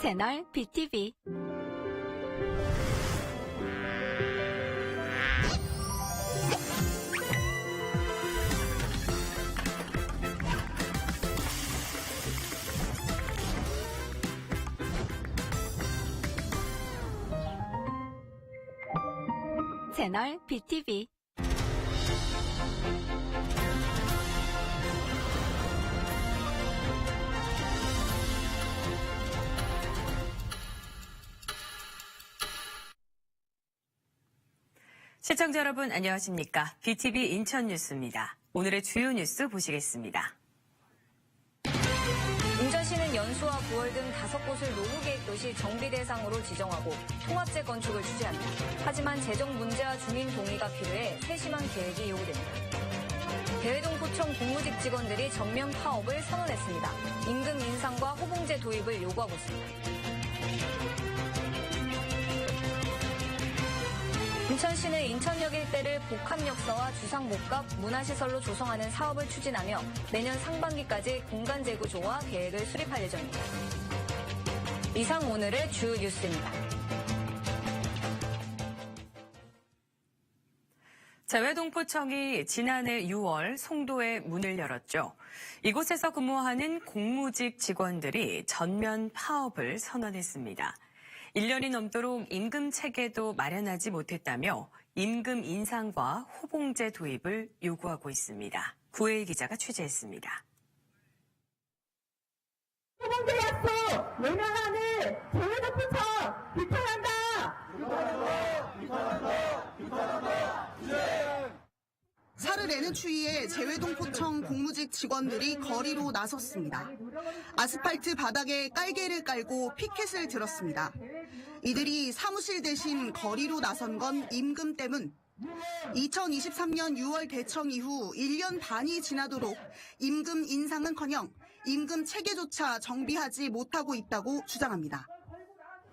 채널 BTV 채널 BTV 시청자 여러분 안녕하십니까? BTV 인천 뉴스입니다. 오늘의 주요 뉴스 보시겠습니다. 인천시는 연수와 9월 등 다섯 곳을 노후계획 도시 정비 대상으로 지정하고 통합재 건축을 추진합니다. 하지만 재정 문제와 주민 동의가 필요해 세심한 계획이 요구됩니다. 대회동 포청 공무직 직원들이 전면 파업을 선언했습니다. 임금 인상과 호봉제 도입을 요구하고 있습니다. 인천시는 인천역 일대를 복합역사와 주상복합 문화시설로 조성하는 사업을 추진하며 내년 상반기까지 공간 재구조와 계획을 수립할 예정입니다. 이상 오늘의 주 뉴스입니다. 재외동포청이 지난해 6월 송도에 문을 열었죠. 이곳에서 근무하는 공무직 직원들이 전면 파업을 선언했습니다. 1년이 넘도록 임금 체계도 마련하지 못했다며 임금 인상과 호봉제 도입을 요구하고 있습니다. 구혜일 기자가 취재했습니다. 호봉제 약속 외면하는 재외도포청 살을 내는 추위에 재외동포청 공무직 직원들이 거리로 나섰습니다. 아스팔트 바닥에 깔개를 깔고 피켓을 들었습니다. 이들이 사무실 대신 거리로 나선 건 임금 때문. 2023년 6월 대청 이후 1년 반이 지나도록 임금 인상은커녕 임금 체계조차 정비하지 못하고 있다고 주장합니다.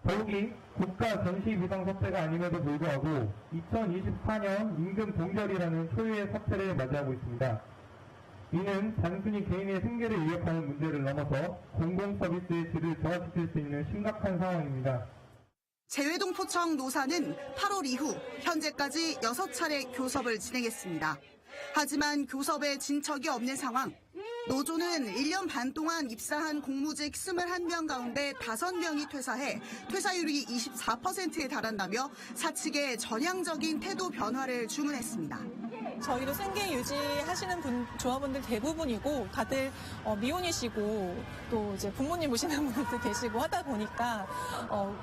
더욱이 국가 전시 비상 사태가 아님에도 불구하고 2024년 임금 동결이라는 초유의 사태를 맞이하고 있습니다. 이는 단순히 개인의 생계를 위협하는 문제를 넘어서 공공 서비스의 질을 저하시킬 수 있는 심각한 상황입니다. 재외동포청 노사는 8월 이후 현재까지 6차례 교섭을 진행했습니다. 하지만 교섭에 진척이 없는 상황. 노조는 1년 반 동안 입사한 공무직 21명 가운데 5명이 퇴사해 퇴사율이 24%에 달한다며 사측에 전향적인 태도 변화를 주문했습니다. 저희도 생계 유지하시는 분, 조합원들 대부분이고 다들 어, 미혼이시고 또 이제 부모님 모시는 분들도 계시고 하다 보니까 어,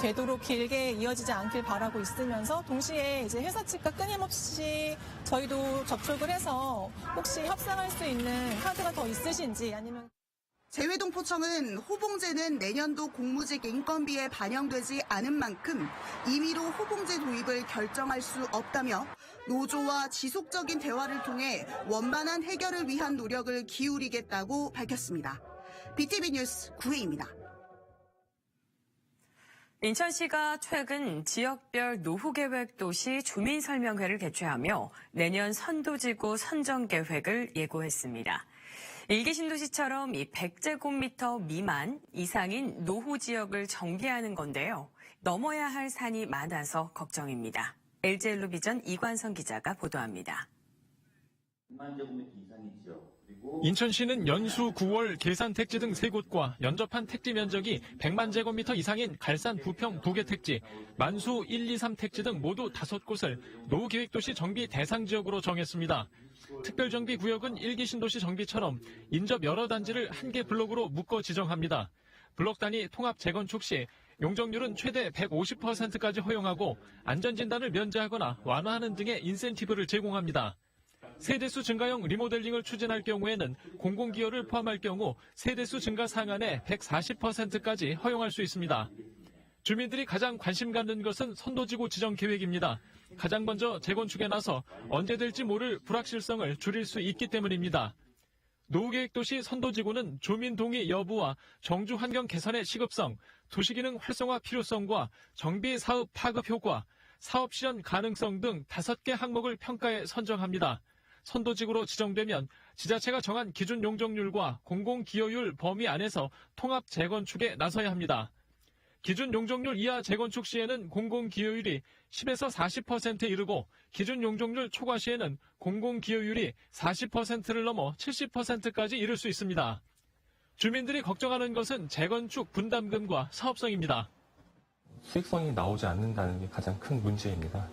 되도록 길게 이어지지 않길 바라고 있으면서 동시에 이제 회사 측과 끊임없이 저희도 접촉을 해서 혹시 협상할 수 있는 카드가 더 있으신지 아니면 재외동포청은 호봉제는 내년도 공무직 인건비에 반영되지 않은 만큼 임의로 호봉제 도입을 결정할 수 없다며 노조와 지속적인 대화를 통해 원만한 해결을 위한 노력을 기울이겠다고 밝혔습니다. BTV 뉴스 구혜입니다. 인천시가 최근 지역별 노후계획 도시 주민설명회를 개최하며 내년 선도지구 선정 계획을 예고했습니다. 일기 신도시처럼 이 100제곱미터 미만 이상인 노후 지역을 정비하는 건데요. 넘어야 할 산이 많아서 걱정입니다. LG엘로 비전 이관성 기자가 보도합니다. 6만 제곱미터 이상의 지역 그리고 인천시는 연수, 9월, 계산 택지 등세 곳과 연접한 택지 면적이 100만 제곱미터 이상인 갈산, 부평, 두개 택지, 만수 1, 2, 3 택지 등 모두 다섯 곳을 노후계획도시 정비 대상 지역으로 정했습니다. 특별정비 구역은 일기 신도시 정비처럼 인접 여러 단지를 한 개 블록으로 묶어 지정합니다. 블록 단위 통합 재건축 시 용적률은 최대 150%까지 허용하고 안전진단을 면제하거나 완화하는 등의 인센티브를 제공합니다. 세대수 증가형 리모델링을 추진할 경우에는 공공기여를 포함할 경우 세대수 증가 상한의 140%까지 허용할 수 있습니다. 주민들이 가장 관심 갖는 것은 선도지구 지정 계획입니다. 가장 먼저 재건축에 나서 언제 될지 모를 불확실성을 줄일 수 있기 때문입니다. 노후계획도시 선도지구는 주민 동의 여부와 정주 환경 개선의 시급성, 도시기능 활성화 필요성과 정비 사업 파급 효과, 사업 실현 가능성 등 다섯 개 항목을 평가해 선정합니다. 선도지구로 지정되면 지자체가 정한 기준 용적률과 공공기여율 범위 안에서 통합 재건축에 나서야 합니다. 기준 용적률 이하 재건축 시에는 공공기여율이 10에서 40%에 이르고 기준 용적률 초과 시에는 공공기여율이 40%를 넘어 70%까지 이를 수 있습니다. 주민들이 걱정하는 것은 재건축 분담금과 사업성입니다. 수익성이 나오지 않는다는 게 가장 큰 문제입니다.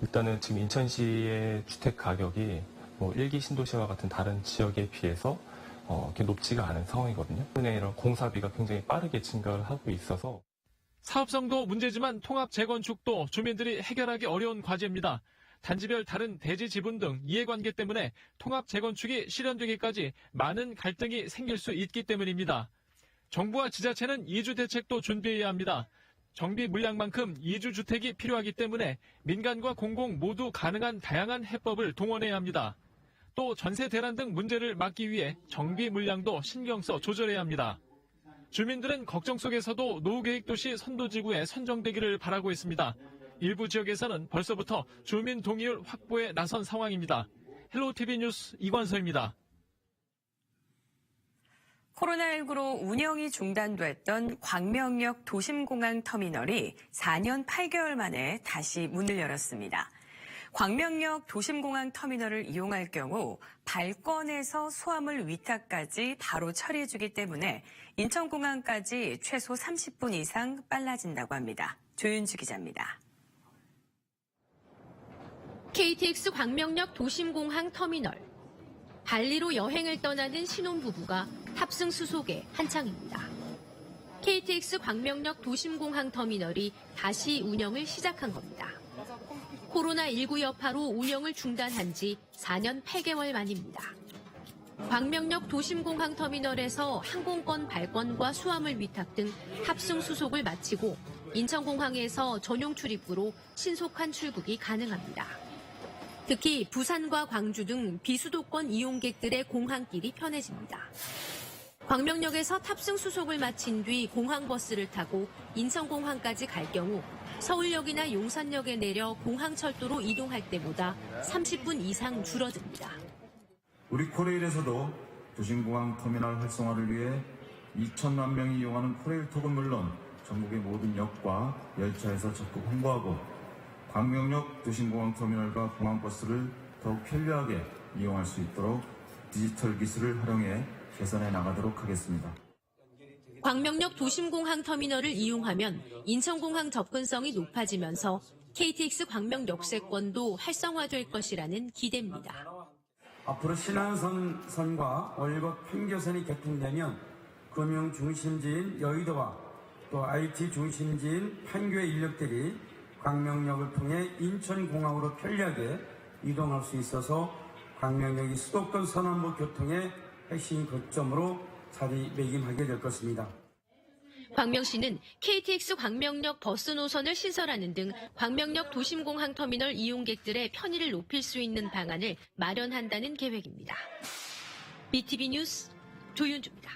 일단은 지금 인천시의 주택 가격이 뭐 일기 신도시와 같은 다른 지역에 비해서 어, 이렇게 높지가 않은 상황이거든요. 때문에 이런 공사비가 굉장히 빠르게 증가를 하고 있어서 사업성도 문제지만 통합 재건축도 주민들이 해결하기 어려운 과제입니다. 단지별 다른 대지 지분 등 이해관계 때문에 통합 재건축이 실현되기까지 많은 갈등이 생길 수 있기 때문입니다. 정부와 지자체는 이주 대책도 준비해야 합니다. 정비 물량만큼 이주 주택이 필요하기 때문에 민간과 공공 모두 가능한 다양한 해법을 동원해야 합니다. 또 전세 대란 등 문제를 막기 위해 정비 물량도 신경 써 조절해야 합니다. 주민들은 걱정 속에서도 노후계획도시 선도지구에 선정되기를 바라고 있습니다. 일부 지역에서는 벌써부터 주민 동의율 확보에 나선 상황입니다. 헬로티비 뉴스 이관서입니다. 코로나19로 운영이 중단됐던 광명역 도심공항 터미널이 4년 8개월 만에 다시 문을 열었습니다. 광명역 도심공항 터미널을 이용할 경우 발권에서 수화물 위탁까지 바로 처리해주기 때문에 인천공항까지 최소 30분 이상 빨라진다고 합니다. 조윤주 기자입니다. KTX 광명역 도심공항 터미널. 발리로 여행을 떠나는 신혼부부가 탑승 수속에 한창입니다. KTX 광명역 도심공항 터미널이 다시 운영을 시작한 겁니다. 코로나19 여파로 운영을 중단한 지 4년 8개월 만입니다. 광명역 도심공항 터미널에서 항공권 발권과 수화물 위탁 등 탑승 수속을 마치고 인천공항에서 전용 출입구로 신속한 출국이 가능합니다. 특히 부산과 광주 등 비수도권 이용객들의 공항길이 편해집니다. 광명역에서 탑승 수속을 마친 뒤 공항버스를 타고 인천공항까지 갈 경우 서울역이나 용산역에 내려 공항철도로 이동할 때보다 30분 이상 줄어듭니다. 우리 코레일에서도 도심공항 터미널 활성화를 위해 2천만 명이 이용하는 코레일 톡은 물론 전국의 모든 역과 열차에서 적극 홍보하고 광명역 도심공항 터미널과 공항버스를 더욱 편리하게 이용할 수 있도록 디지털 기술을 활용해 개선해 나가도록 하겠습니다. 광명역 도심공항 터미널을 이용하면 인천공항 접근성이 높아지면서 KTX 광명 역세권도 활성화될 것이라는 기대입니다. 앞으로 신안선 선과 월곡 평교선이 개통되면 금융 중심지인 여의도와 또 IT 중심지인 판교의 인력들이 광명역을 통해 인천공항으로 편리하게 이동할 수 있어서 광명역이 수도권 서남부 교통의 핵심 거점으로 자리매김하게 될 것입니다. 광명 시는 KTX 광명역 버스 노선을 신설하는 등 광명역 도심공항 터미널 이용객들의 편의를 높일 수 있는 방안을 마련한다는 계획입니다. BTV 뉴스 조윤주입니다.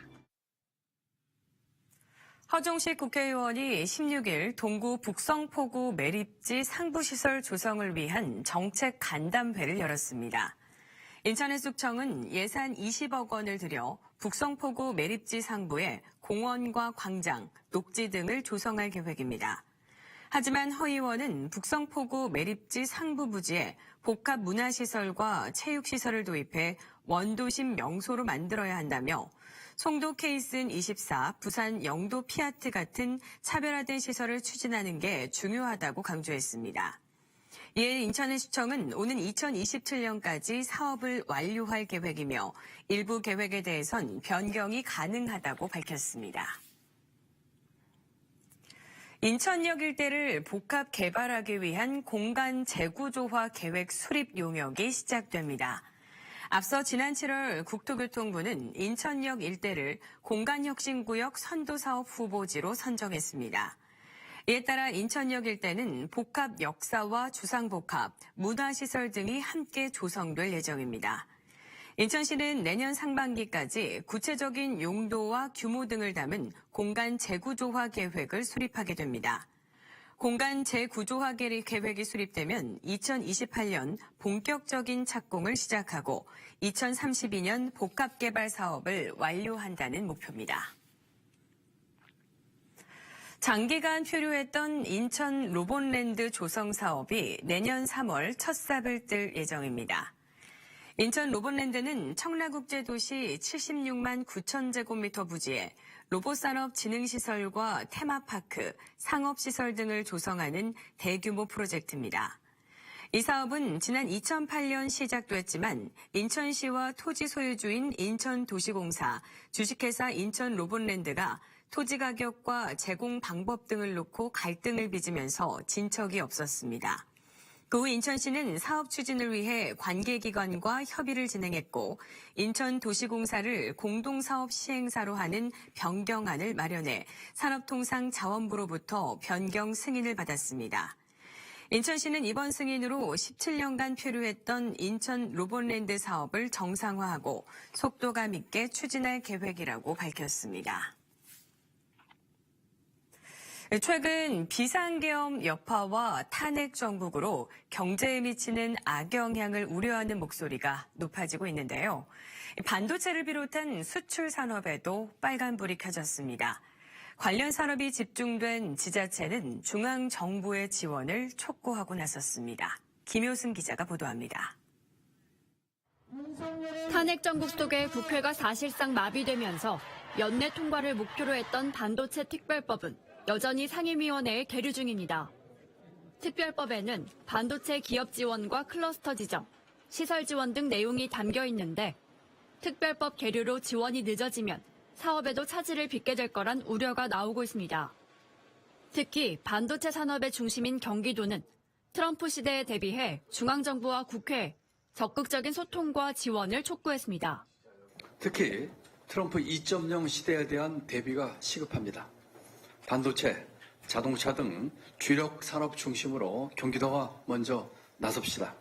허종식 국회의원이 16일 동구 북성포구 매립지 상부시설 조성을 위한 정책 간담회를 열었습니다. 인천해수청은 예산 20억 원을 들여 북성포구 매립지 상부에 공원과 광장, 녹지 등을 조성할 계획입니다. 하지만 허 의원은 북성포구 매립지 상부 부지에 복합 문화시설과 체육시설을 도입해 원도심 명소로 만들어야 한다며 송도 케이슨 24, 부산 영도 피아트 같은 차별화된 시설을 추진하는 게 중요하다고 강조했습니다. 이에 인천해수청은 오는 2027년까지 사업을 완료할 계획이며 일부 계획에 대해선 변경이 가능하다고 밝혔습니다. 인천역 일대를 복합 개발하기 위한 공간 재구조화 계획 수립 용역이 시작됩니다. 앞서 지난 7월 국토교통부는 인천역 일대를 공간혁신구역 선도사업 후보지로 선정했습니다. 이에 따라 인천역 일대는 복합 역사와 주상복합, 문화시설 등이 함께 조성될 예정입니다. 인천시는 내년 상반기까지 구체적인 용도와 규모 등을 담은 공간 재구조화 계획을 수립하게 됩니다. 공간 재구조화 계획이 수립되면 2028년 본격적인 착공을 시작하고 2032년 복합개발 사업을 완료한다는 목표입니다. 장기간 표류했던 인천 로봇랜드 조성 사업이 내년 3월 첫 삽을 뜰 예정입니다. 인천 로봇랜드는 청라국제도시 76만 9천 제곱미터 부지에 로봇산업 진흥시설과 테마파크, 상업시설 등을 조성하는 대규모 프로젝트입니다. 이 사업은 지난 2008년 시작됐지만 인천시와 토지 소유주인 인천도시공사, 주식회사 인천로봇랜드가 토지 가격과 제공 방법 등을 놓고 갈등을 빚으면서 진척이 없었습니다. 그 후 인천시는 사업 추진을 위해 관계기관과 협의를 진행했고 인천도시공사를 공동사업 시행사로 하는 변경안을 마련해 산업통상자원부로부터 변경 승인을 받았습니다. 인천시는 이번 승인으로 17년간 표류했던 인천 로봇랜드 사업을 정상화하고 속도감 있게 추진할 계획이라고 밝혔습니다. 최근 비상계엄 여파와 탄핵 정국으로 경제에 미치는 악영향을 우려하는 목소리가 높아지고 있는데요. 반도체를 비롯한 수출 산업에도 빨간불이 켜졌습니다. 관련 산업이 집중된 지자체는 중앙 정부의 지원을 촉구하고 나섰습니다. 김효승 기자가 보도합니다. 탄핵 정국 속에 국회가 사실상 마비되면서 연내 통과를 목표로 했던 반도체 특별법은 여전히 상임위원회에 계류 중입니다. 특별법에는 반도체 기업 지원과 클러스터 지정, 시설 지원 등 내용이 담겨 있는데 특별법 계류로 지원이 늦어지면 사업에도 차질을 빚게 될 거란 우려가 나오고 있습니다. 특히 반도체 산업의 중심인 경기도는 트럼프 시대에 대비해 중앙정부와 국회에 적극적인 소통과 지원을 촉구했습니다. 특히 트럼프 2.0 시대에 대한 대비가 시급합니다. 반도체, 자동차 등 주력 산업 중심으로 경기도가 먼저 나섭시다.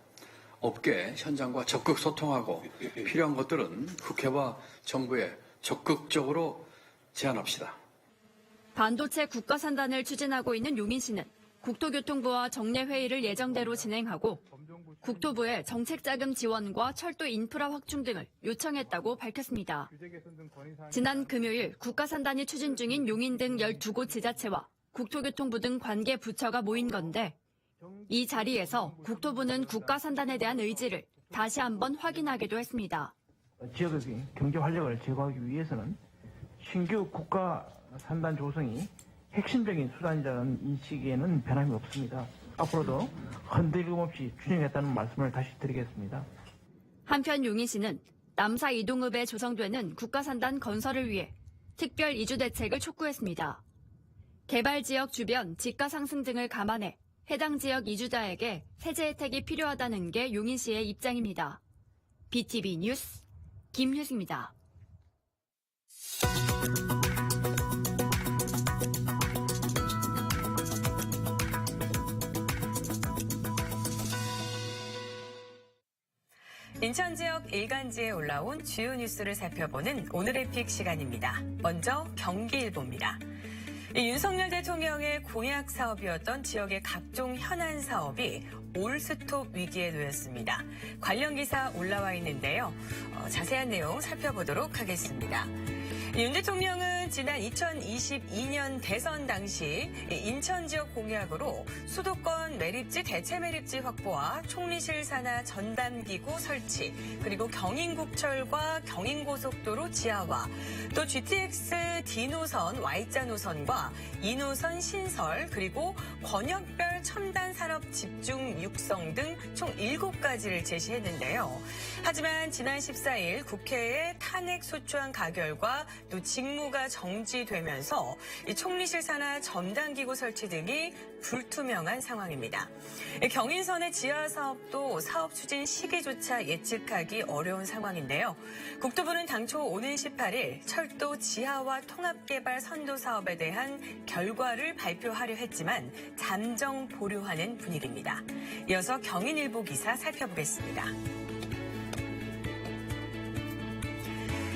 업계 현장과 적극 소통하고 필요한 것들은 국회와 정부에 적극적으로 제안합시다. 반도체 국가산단을 추진하고 있는 용인 시는 국토교통부와 정례회의를 예정대로 진행하고 국토부에 정책자금 지원과 철도 인프라 확충 등을 요청했다고 밝혔습니다. 지난 금요일 국가산단이 추진 중인 용인 등 12곳 지자체와 국토교통부 등 관계 부처가 모인 건데 이 자리에서 국토부는 국가산단에 대한 의지를 다시 한번 확인하기도 했습니다. 지역의 경제 활력을 제고하기 위해서는 신규 국가 산단 조성이 핵심적인 수단이라는 인식에는 변함이 없습니다. 앞으로도 흔들림 없이 추진하겠다는 말씀을 다시 드리겠습니다. 한편 용인시는 남사 이동읍에 조성되는 국가산단 건설을 위해 특별 이주 대책을 촉구했습니다. 개발 지역 주변 지가 상승 등을 감안해 해당 지역 이주자에게 세제 혜택이 필요하다는 게 용인시의 입장입니다. BTV 뉴스 김효승입니다. 인천 지역 일간지에 올라온 주요 뉴스를 살펴보는 오늘의 픽 시간입니다. 먼저 경기일보입니다. 이 윤석열 대통령의 공약 사업이었던 지역의 각종 현안 사업이 올스톱 위기에 놓였습니다. 관련 기사 올라와 있는데요. 어, 자세한 내용 살펴보도록 하겠습니다. 윤 대통령은 지난 2022년 대선 당시 인천 지역 공약으로 수도권 매립지 대체 매립지 확보와 총리실 산하 전담기구 설치 그리고 경인국철과 경인고속도로 지하화 또 GTX D 노선 Y자 노선과 2노선 신설 그리고 권역별 첨단 산업 집중 육성 등 총 7가지를 제시했는데요. 하지만 지난 14일 국회에 탄핵 소추안 가결과 또 직무가 정 지되면서 이 총리실 산하 전담기구 설치 등이 불투명한 상황입니다. 경인선의 지하 사업도 사업 추진 시기조차 예측하기 어려운 상황인데요. 국토부는 당초 오는 18일 철도 지하와 통합개발 선도 사업에 대한 결과를 발표하려 했지만 잠정 보류하는 분위기입니다. 이어서 경인일보 기사 살펴보겠습니다.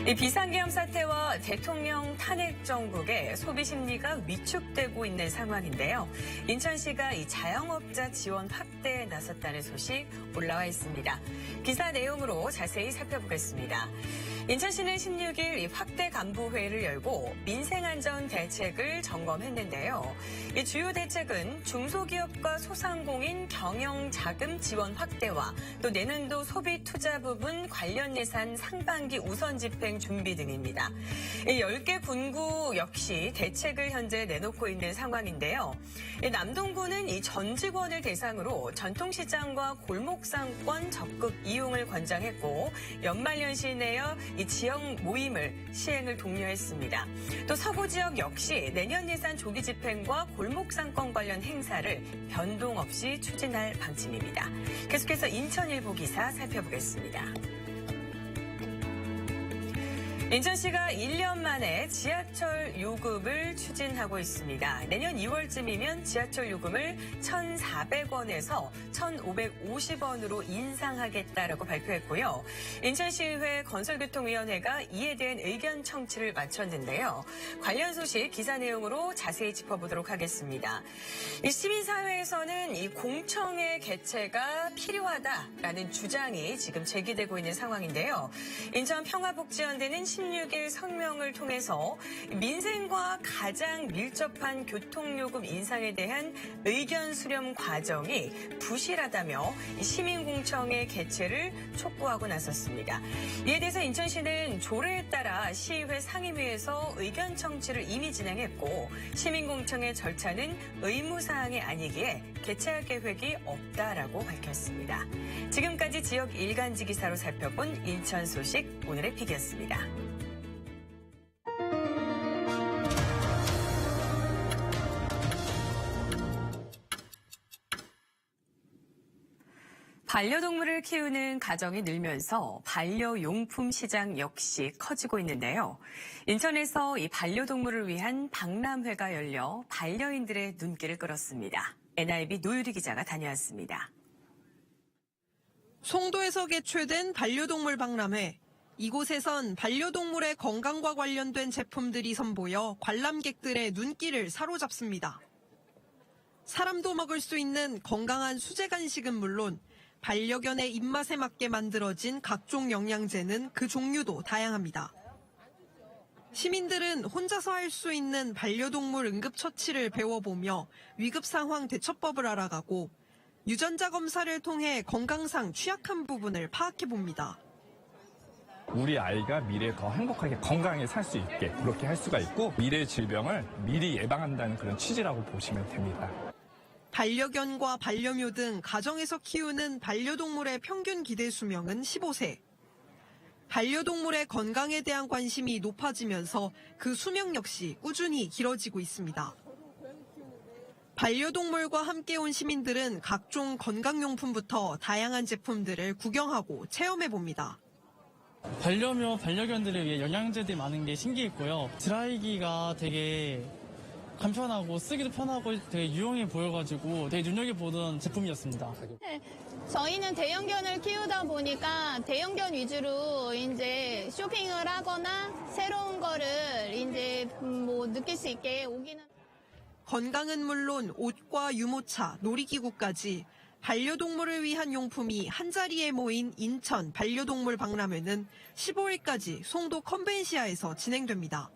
이 비상계엄 사태와 대통령 탄핵 정국의 소비 심리가 위축되고 있는 상황인데요. 인천시가 이 자영업자 지원 확대에 나섰다는 소식 올라와 있습니다. 기사 내용으로 자세히 살펴보겠습니다. 인천시는 16일 이 확대 간부회의를 열고 민생안전 대책을 점검했는데요. 이 주요 대책은 중소기업과 소상공인 경영 자금 지원 확대와 또 내년도 소비 투자 부분 관련 예산 상반기 우선 집행 준비 등입니다. 이 10개 군구 역시 대책을 현재 내놓고 있는 상황인데요. 이 남동구는 이 전 직원을 대상으로 전통시장과 골목상권 적극 이용을 권장했고 연말연시 내어 이 지역 모임을 시행을 독려했습니다. 또 서구 지역 역시 내년 예산 조기 집행과 골목 상권 관련 행사를 변동 없이 추진할 방침입니다. 계속해서 인천일보 기사 살펴보겠습니다. 인천시가 1년 만에 지하철 요금을 추진하고 있습니다. 내년 2월쯤이면 지하철 요금을 1,400원에서 1,550원으로 인상하겠다라고 발표했고요. 인천시의회 건설교통위원회가 이에 대한 의견 청취를 마쳤는데요. 관련 소식 기사 내용으로 자세히 짚어보도록 하겠습니다. 이 시민사회에서는 이 공청회 개최가 필요하다라는 주장이 지금 제기되고 있는 상황인데요. 인천 평화복지연대는 16일 성명을 통해서 민생과 가장 밀접한 교통요금 인상에 대한 의견 수렴 과정이 부실하다며 시민공청회 개최를 촉구하고 나섰습니다. 이에 대해서 인천시는 조례에 따라 시의회 상임위에서 의견 청취를 이미 진행했고 시민공청회 절차는 의무사항이 아니기에 개최할 계획이 없다라고 밝혔습니다. 지금까지 지역 일간지 기사로 살펴본 인천 소식 오늘의 픽이었습니다. 반려동물을 키우는 가정이 늘면서 반려용품 시장 역시 커지고 있는데요. 인천에서 이 반려동물을 위한 박람회가 열려 반려인들의 눈길을 끌었습니다. NIB 노유리 기자가 다녀왔습니다. 송도에서 개최된 반려동물 박람회. 이곳에선 반려동물의 건강과 관련된 제품들이 선보여 관람객들의 눈길을 사로잡습니다. 사람도 먹을 수 있는 건강한 수제 간식은 물론 반려견의 입맛에 맞게 만들어진 각종 영양제는 그 종류도 다양합니다. 시민들은 혼자서 할 수 있는 반려동물 응급처치를 배워보며 위급 상황 대처법을 알아가고 유전자 검사를 통해 건강상 취약한 부분을 파악해 봅니다. 우리 아이가 미래에 더 행복하게 건강하게 살 수 있게 그렇게 할 수가 있고 미래 질병을 미리 예방한다는 그런 취지라고 보시면 됩니다. 반려견과 반려묘 등 가정에서 키우는 반려동물의 평균 기대 수명은 15세. 반려동물의 건강에 대한 관심이 높아지면서 그 수명 역시 꾸준히 길어지고 있습니다. 반려동물과 함께 온 시민들은 각종 건강용품부터 다양한 제품들을 구경하고 체험해 봅니다. 반려묘 반려견들을 위해 영양제들이 많은 게 신기했고요. 드라이기가 되게 간편하고 쓰기도 편하고 되게 유용해 보여가지고 되게 눈여겨보던 제품이었습니다. 네, 저희는 대형견을 키우다 보니까 대형견 위주로 이제 쇼핑을 하거나 새로운 거를 이제 뭐 느낄 수 있게 오기는 건강은 물론 옷과 유모차, 놀이기구까지 반려동물을 위한 용품이 한자리에 모인 인천 반려동물 박람회는 15일까지 송도 컨벤시아에서 진행됩니다.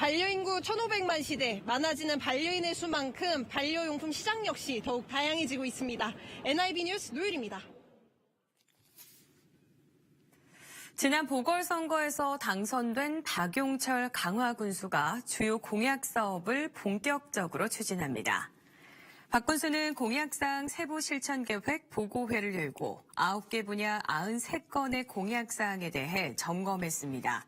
반려인구 1,500만 시대, 많아지는 반려인의 수만큼 반려용품 시장 역시 더욱 다양해지고 있습니다. NIB 뉴스 노율입니다. 지난 보궐선거에서 당선된 박용철 강화군수가 주요 공약 사업을 본격적으로 추진합니다. 박 군수는 공약상 세부 실천 계획 보고회를 열고 9개 분야 93건의 공약 사항에 대해 점검했습니다.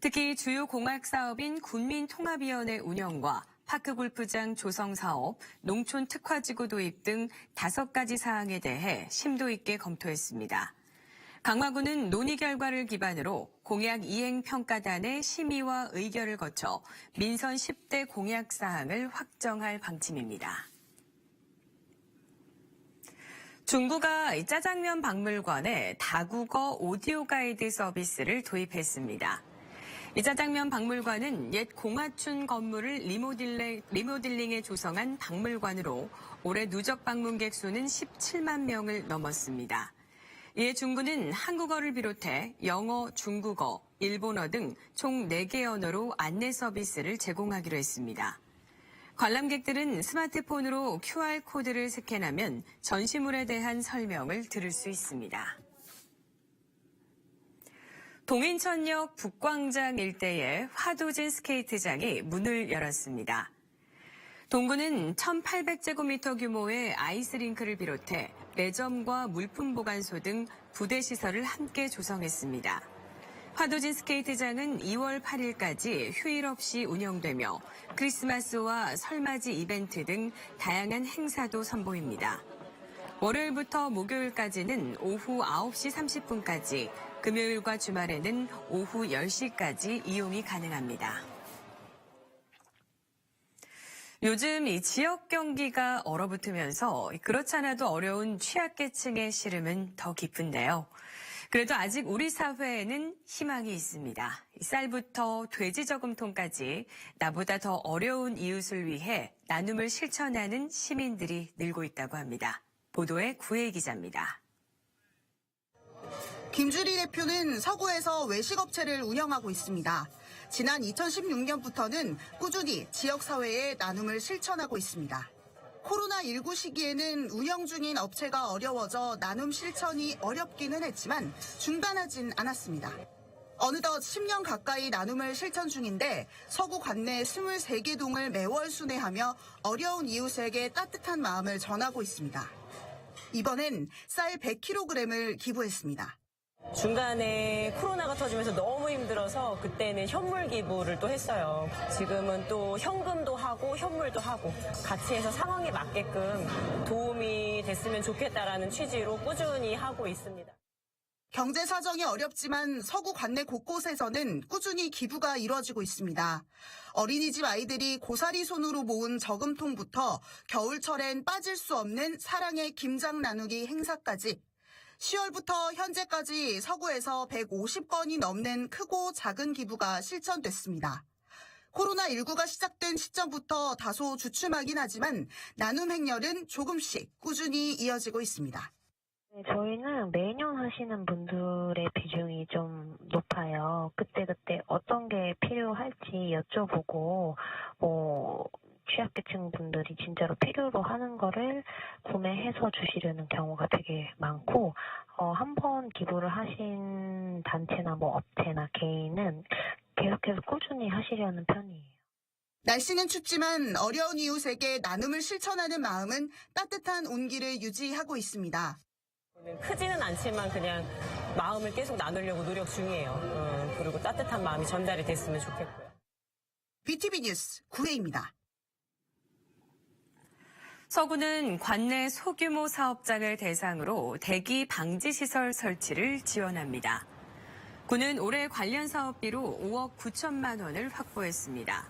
특히 주요 공약 사업인 군민통합위원회 운영과 파크 골프장 조성 사업, 농촌 특화지구 도입 등 다섯 가지 사항에 대해 심도 있게 검토했습니다. 강화군은 논의 결과를 기반으로 공약 이행 평가단의 심의와 의결을 거쳐 민선 10대 공약 사항을 확정할 방침입니다. 중구가 짜장면 박물관에 다국어 오디오 가이드 서비스를 도입했습니다. 이 짜장면 박물관은 옛 공화춘 건물을 리모델링, 리모델링해 조성한 박물관으로 올해 누적 방문객 수는 17만 명을 넘었습니다. 이에 중구는 한국어를 비롯해 영어, 중국어, 일본어 등 총 4개 언어로 안내 서비스를 제공하기로 했습니다. 관람객들은 스마트폰으로 QR코드를 스캔하면 전시물에 대한 설명을 들을 수 있습니다. 동인천역 북광장 일대의 화도진 스케이트장이 문을 열었습니다. 동구는 1,800제곱미터 규모의 아이스링크를 비롯해 매점과 물품 보관소 등 부대 시설을 함께 조성했습니다. 화도진 스케이트장은 2월 8일까지 휴일 없이 운영되며 크리스마스와 설맞이 이벤트 등 다양한 행사도 선보입니다. 월요일부터 목요일까지는 오후 9시 30분까지, 금요일과 주말에는 오후 10시까지 이용이 가능합니다. 요즘 이 지역 경기가 얼어붙으면서 그렇지 않아도 어려운 취약계층의 시름은 더 깊은데요. 그래도 아직 우리 사회에는 희망이 있습니다. 쌀부터 돼지 저금통까지 나보다 더 어려운 이웃을 위해 나눔을 실천하는 시민들이 늘고 있다고 합니다. 보도에 구혜 기자입니다. 김주리 대표는 서구에서 외식업체를 운영하고 있습니다. 지난 2016년부터는 꾸준히 지역사회에 나눔을 실천하고 있습니다. 코로나19 시기에는 운영 중인 업체가 어려워져 나눔 실천이 어렵기는 했지만 중단하진 않았습니다. 어느덧 10년 가까이 나눔을 실천 중인데 서구 관내 23개 동을 매월 순회하며 어려운 이웃에게 따뜻한 마음을 전하고 있습니다. 이번엔 쌀 100kg을 기부했습니다. 중간에 코로나가 터지면서 너무 힘들어서 그때는 현물 기부를 또 했어요. 지금은 또 현금도 하고 현물도 하고 같이 해서 상황에 맞게끔 도움이 됐으면 좋겠다라는 취지로 꾸준히 하고 있습니다. 경제 사정이 어렵지만 서구 관내 곳곳에서는 꾸준히 기부가 이루어지고 있습니다. 어린이집 아이들이 고사리 손으로 모은 저금통부터 겨울철엔 빠질 수 없는 사랑의 김장 나누기 행사까지 10월부터 현재까지 서구에서 150건이 넘는 크고 작은 기부가 실천됐습니다. 코로나19가 시작된 시점부터 다소 주춤하긴 하지만 나눔 행렬은 조금씩 꾸준히 이어지고 있습니다. 네, 저희는 매년 하시는 분들의 비중이 좀 높아요. 그때그때 어떤 게 필요할지 여쭤보고, 뭐, 취약계층 분들이 진짜로 필요로 하는 거를 구매해서 주시려는 경우가 되게 많고, 어, 한 번 기부를 하신 단체나 뭐 업체나 개인은 계속해서 꾸준히 하시려는 편이에요. 날씨는 춥지만 어려운 이웃에게 나눔을 실천하는 마음은 따뜻한 온기를 유지하고 있습니다. 크지는 않지만 그냥 마음을 계속 나누려고 노력 중이에요. 어, 그리고 따뜻한 마음이 전달이 됐으면 좋겠고요. BTV 뉴스 구혜입니다. 서구는 관내 소규모 사업장을 대상으로 대기 방지 시설 설치를 지원합니다. 구는 올해 관련 사업비로 5억 9천만 원을 확보했습니다.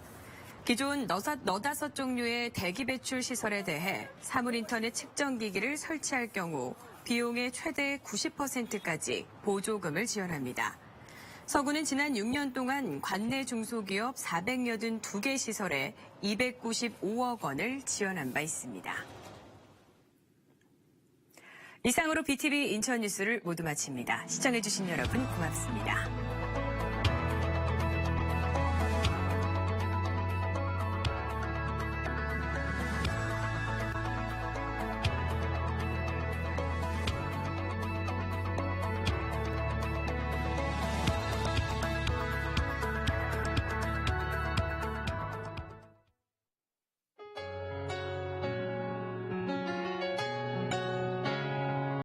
기존 너다섯 종류의 대기 배출 시설에 대해 사물 인터넷 측정 기기를 설치할 경우 비용의 최대 90%까지 보조금을 지원합니다. 서구는 지난 6년 동안 관내 중소기업 482개 시설에 295억 원을 지원한 바 있습니다. 이상으로 BTV 인천 뉴스를 모두 마칩니다. 시청해주신 여러분 고맙습니다.